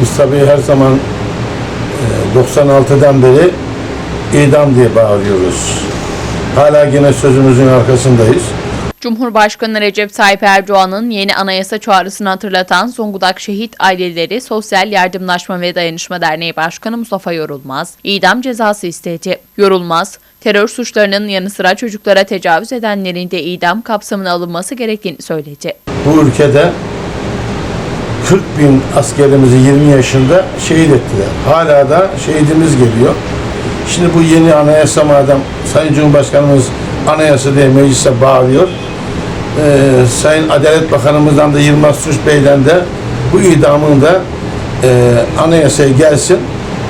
Biz tabii her zaman e, 96'dan beri idam diye bağırıyoruz. Hala yine sözümüzün arkasındayız. Cumhurbaşkanı Recep Tayyip Erdoğan'ın yeni anayasa çağrısını hatırlatan Zonguldak Şehit Aileleri Sosyal Yardımlaşma ve Dayanışma Derneği Başkanı Mustafa Yorulmaz, idam cezası istedi. Yorulmaz, terör suçlarının yanı sıra çocuklara tecavüz edenlerin de idam kapsamına alınması gerektiğini söyledi. Bu ülkede 40 bin askerimizi 20 yaşında şehit ettiler. Hala da şehidimiz geliyor. Şimdi bu yeni anayasa madem Sayın Cumhurbaşkanımız anayasa diye meclise bağırıyor. Ee, Sayın Adalet Bakanımızdan da Yılmaz Suç Bey'den de bu idamın da e, anayasaya gelsin,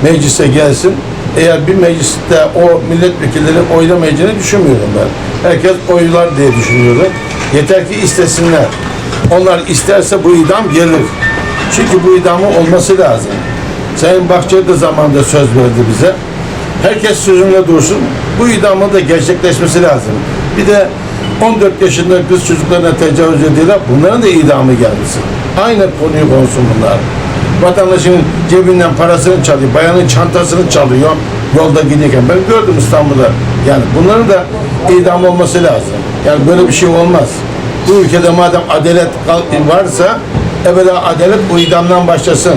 meclise gelsin. Eğer bir mecliste o milletvekilleri oylamayacağını düşünmüyorum ben. Herkes oylar diye düşünüyorum. Yeter ki istesinler. Onlar isterse bu idam gelir. Çünkü bu idamın olması lazım. Sayın Bahçeli de zamanında söz verdi bize. Herkes sözünde dursun. Bu idamın da gerçekleşmesi lazım. Bir de 14 yaşında kız çocuklarına tecavüz ediyorlar. Bunların da idamı gelmesin. Aynı konuyu konuşsun bunlar. Vatandaşın cebinden parasını çalıyor, bayanın çantasını çalıyor yolda giderken. Ben gördüm İstanbul'da. Yani bunların da idam olması lazım. Yani böyle bir şey olmaz. Bu ülkede madem adalet varsa evvela adalet bu idamdan başlasın.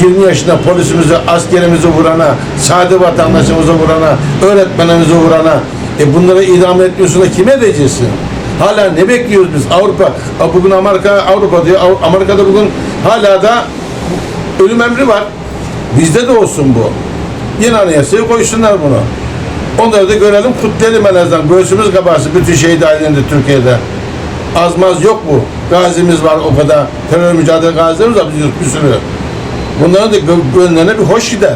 20 yaşında polisimizi, askerimizi vurana, sade vatandaşımızı vurana, öğretmenimizi vurana, e bunları idam etmiyorsun da kime edeceksin? Hala ne bekliyoruz biz? Avrupa, bugün Amerika, Avrupa diyor, Amerika'da bugün hala da ölüm emri var. Bizde de olsun bu. Yeni anayasaya koysunlar bunu. Onları da görelim, kutlayalım en azından. Göğsümüz kabarsın bütün şehit ailelerinde Türkiye'de. Azmaz yok bu. Gazimiz var o kadar. Terör mücadele gazilerimiz var bir, sürü. Bunların da gö- gönüllerine bir hoş gider.